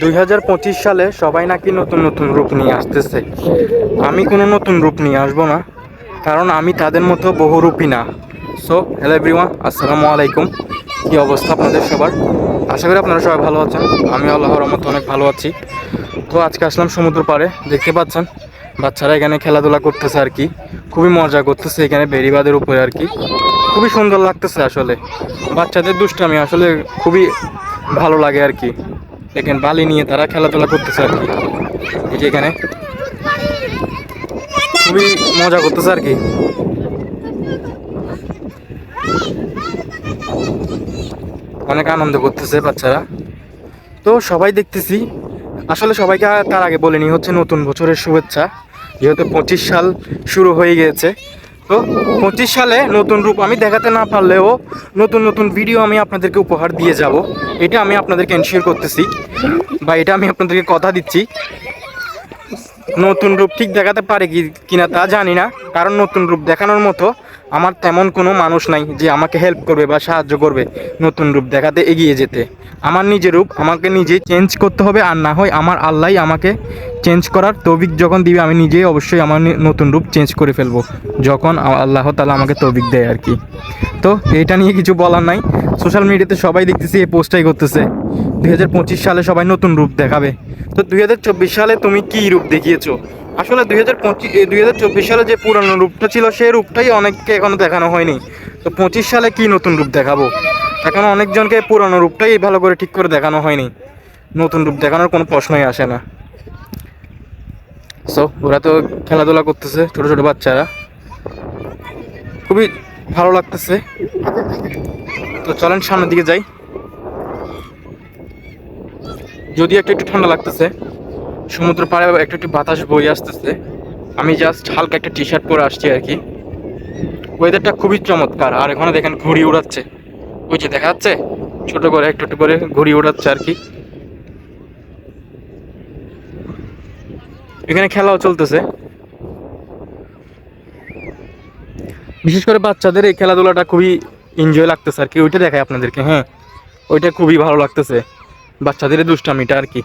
দুই হাজার পঁচিশ সালে সবাই নাকি নতুন নতুন রূপ নিয়ে আসতেছে। আমি কোনো নতুন রূপ নিয়ে আসব না, কারণ আমি তাদের মতো বহু বহুরূপী না। সো হ্যালো এভরিওয়ান আসসালামু আলাইকুম। কী অবস্থা আপনাদের সবার? আশা করি আপনারা সবাই ভালো আছেন। আমি আল্লাহর রহমতে অনেক ভালো আছি। তো আজকে আসলাম সমুদ্র পাড়ে, দেখতে পাচ্ছেন? বাচ্চারা এখানে খেলাধুলা করতেছে আর কি। খুবই মজা করতেছে এখানে বেরিবাদের উপরে আর কি। খুবই সুন্দর লাগতেছে আসলে। বাচ্চাদের দুষ্টামি আসলে খুবই ভালো লাগে আর কি। দেখেন, বালি নিয়ে তারা খেলাধুলা করতেছে আর কি। এই যে এখানে। খুবই মজা করতেছে আর কি। অনেক আনন্দ করতেছে বাচ্চারা। তো সবাই দেখতেছি। আসলে সবাইকে তার আগে বলিনি, হচ্ছে নতুন বছরের শুভেচ্ছা। যেহেতু পঁচিশ সাল শুরু হয়ে গিয়েছে তো পঁচিশ সালে নতুন রূপ আমি দেখাতে না পারলেও নতুন নতুন ভিডিও আমি আপনাদেরকে উপহার দিয়ে যাব। এটা আমি আপনাদেরকে এনশিওর করতেছি। বা এটা আমি আপনাদেরকে কথা দিচ্ছি। নতুন রূপ ঠিক দেখাতে পারে কি কিনা তা জানি না। কারণ নতুন রূপ দেখানোর মতো আমার তেমন কোনো মানুষ নাই যে আমাকে হেল্প করবে বা সাহায্য করবে নতুন রূপ দেখাতে এগিয়ে যেতে। আমার নিজের রূপ আমাকে নিজেই চেঞ্জ করতে হবে আর না হয় আমার আল্লাহ আমাকে চেঞ্জ করার তৌবিক যখন দিবে, আমি নিজেই অবশ্যই আমার নতুন রূপ চেঞ্জ করে ফেলব, যখন আল্লাহ তালা আমাকে তৌবিক দেয় আর কি। তো এটা নিয়ে কিছু বলার নাই। সোশ্যাল মিডিয়াতে সবাই দেখতেছি, এই পোস্টটাই করতেছে। দু হাজার পঁচিশ সালে সবাই নতুন রূপ দেখাবে। তো দুই হাজার চব্বিশ সালে তুমি কি রূপ দেখিয়েছো? আসলে দুই হাজার পঁচিশ চব্বিশ সালে যে পুরানো রূপটা ছিল সেই রূপটাই অনেককে এখনও দেখানো হয়নি। তো পঁচিশ সালে কি নতুন রূপ দেখাবো? এখন অনেকজনকে পুরানো রূপটাই ভালো করে ঠিক করে দেখানো হয়নি। নতুন রূপ দেখানোর কোনো প্রশ্নই আসে না। সো ওরা তো খেলাধুলা করতেছে, ছোট ছোট বাচ্চারা। খুবই ভালো লাগতেছে। তো চলেন সামনের দিকে যাই। যদি একটু একটু ঠান্ডা লাগতেছে। সমুদ্র পাড়ে একটু একটু বাতাস বয়ে আসতেছে। আমি জাস্ট হালকা একটা টি শার্ট পরে আসছি আর কি। ওয়েদারটা খুবই চমৎকার। আর এখানে দেখেন ঘুড়ি উড়াচ্ছে। ওই যে দেখা যাচ্ছে? ছোট করে, একটু একটু করে ঘুড়ি উড়াচ্ছে আর কি। এখানে খেলাও চলতেছে। বিশেষ করে বাচ্চাদের এই খেলাধুলাটা খুবই এনজয় লাগতেছে আর কি। ওইটা দেখায় আপনাদেরকে হ্যাঁ। ওইটা খুবই ভালো লাগতেছে। বাচ্চাদের দুষ্টামিটা আর কি।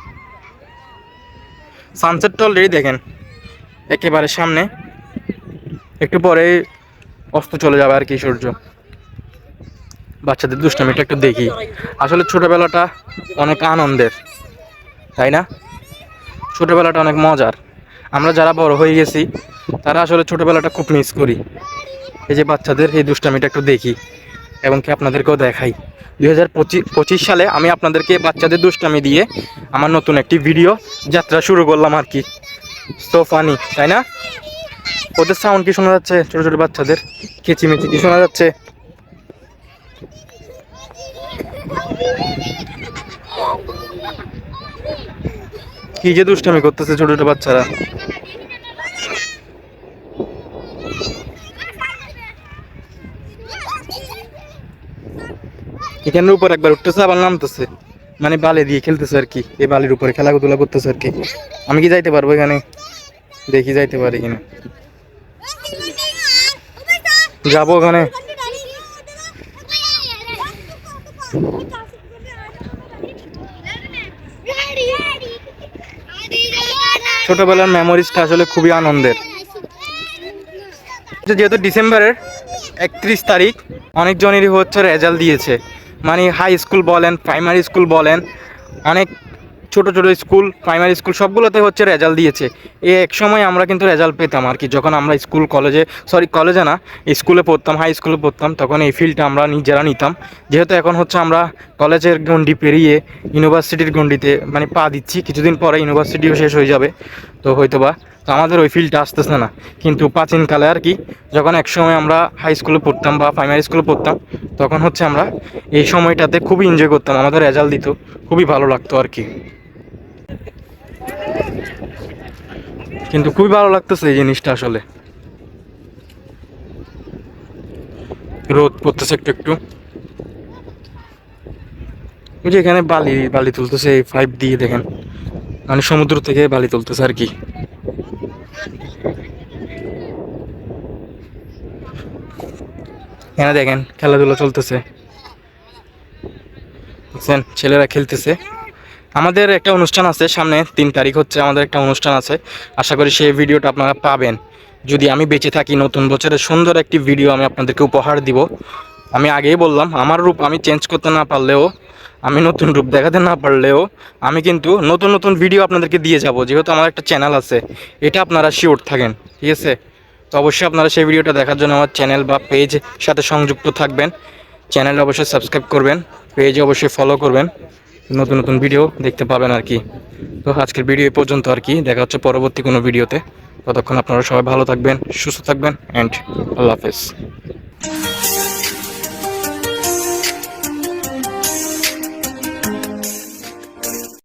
সানসেটটা অলরেডি দেখেন। একেবারে সামনে। একটু পরে অস্ত চলে যাবে আর কি সূর্য। বাচ্চাদের দুষ্টামিটা একটু দেখি। আসলে ছোটোবেলাটা অনেক আনন্দের, তাই না? ছোটোবেলাটা অনেক মজার। আমরা যারা বড় হয়ে গেছি, তারা আসলে ছোটোবেলাটা খুব মিস করি। এই যে বাচ্চাদের এই দুষ্টামিটা একটু দেখি। এবং কি আপনাদেরকেও দেখাই। দুই পঁচিশ সালে আমি আপনাদেরকে বাচ্চাদের দুষ্টামি দিয়ে আমার নতুন একটি ভিডিও যাত্রা শুরু করলাম আর কি। সো ফানি তাই না? ওদের সাউন্ড কি শোনা যাচ্ছে? ছোট ছোট বাচ্চাদের। কিচিমিচি কি শোনা যাচ্ছে? কি যে দুষ্টামি করতেছে ছোট ছোট বাচ্চারা। এখানের উপর একবার উঠতেছে, আবার নামতেছে। মানে বালে দিয়ে খেলতেছে আর কি, এই বালির উপরে খেলাধুলা করতেছে আর কি। আমি কি যাইতে পারব এখানে? দেখি যাইতে পারি কিনা। যাব ওখানে। ছোটবেলার মেমোরিজটা আসলে খুবই আনন্দের। যেহেতু ডিসেম্বরের একত্রিশ তারিখ, অনেকজনেরই হচ্ছে রেজাল্ট দিয়েছে। মানে হাই স্কুল বলেন প্রাইমারি স্কুল বলেন অনেক ছোট ছোট স্কুল প্রাইমারি স্কুল, সবগুলোতে হচ্ছে রেজাল্ট দিয়েছে। এই এক সময় আমরা কিন্তু রেজাল্ট পেতাম আর কি। যখন আমরা স্কুল কলেজে সরি কলেজে না, স্কুলে পড়তাম হাই স্কুলে পড়তাম, তখন এই ফিল্ডটা আমরা নিজেরা নিতাম। যেহেতু এখন হচ্ছে আমরা কলেজের গণ্ডি পেরিয়ে ইউনিভার্সিটির গণ্ডিতে মানে পা দিচ্ছি, কিছুদিন পরে ইউনিভার্সিটিও শেষ হয়ে যাবে। তো হয়তো বা তো আমাদের ওই ফিল্ডটা আসতেছে না। কিন্তু প্রাচীনকালে আর কি, যখন এক সময় আমরা হাই স্কুলে পড়তাম বা প্রাইমারি স্কুলে পড়তাম, তখন হচ্ছে আমরা এই সময়টাতে খুবই এনজয় করতাম। আমাদের রেজাল্ট দিত, খুবই ভালো লাগতো আর কি। কিন্তু খুবই ভালো লাগতেছে এই জিনিসটা আসলে। রোদ পড়তেছে একটু একটু। ওই যে এখানে বালি বালি তুলতেছে, এই পাইপ দিয়ে দেখেন। মানে সমুদ্র থেকে বালি তুলতেছে আর কি। এখানে দেখেন খেলাধুলা চলতেছে। ছেলেরা খেলতেছে। আমাদের একটা অনুষ্ঠান আছে সামনে, তিন তারিখ হচ্ছে আমাদের একটা অনুষ্ঠান আছে। আশা করি সেই ভিডিওটা আপনারা পাবেন। যদি আমি বেঁচে থাকি, নতুন বছরের সুন্দর একটি ভিডিও আমি আপনাদেরকে উপহার দিব। আমি আগেই বললাম, আমার রূপ আমি চেঞ্জ করতে না পারলেও, আমি নতুন রূপ দেখাতে না পারলেও, আমি কিন্তু নতুন নতুন ভিডিও আপনাদেরকে দিয়ে যাব। যেহেতু আমার একটা চ্যানেল আছে, এটা আপনারা শিওর থাকেন, ঠিক আছে? তো অবশ্যই আপনারা সেই ভিডিওটা দেখার জন্য আমার চ্যানেল বা পেজ সাথে সংযুক্ত থাকবেন। চ্যানেল অবশ্যই সাবস্ক্রাইব করবেন পেজে অবশ্যই ফলো করবেন। নতুন নতুন ভিডিও দেখতে পাবেন আর কি। তো আজকের ভিডিও পর্যন্ত আর কি। দেখা হচ্ছে পরবর্তী কোনো ভিডিওতে ততক্ষণ আপনারা সবাই ভালো থাকবেন, সুস্থ থাকবেন অ্যান্ড আল্লাহ হাফেজ।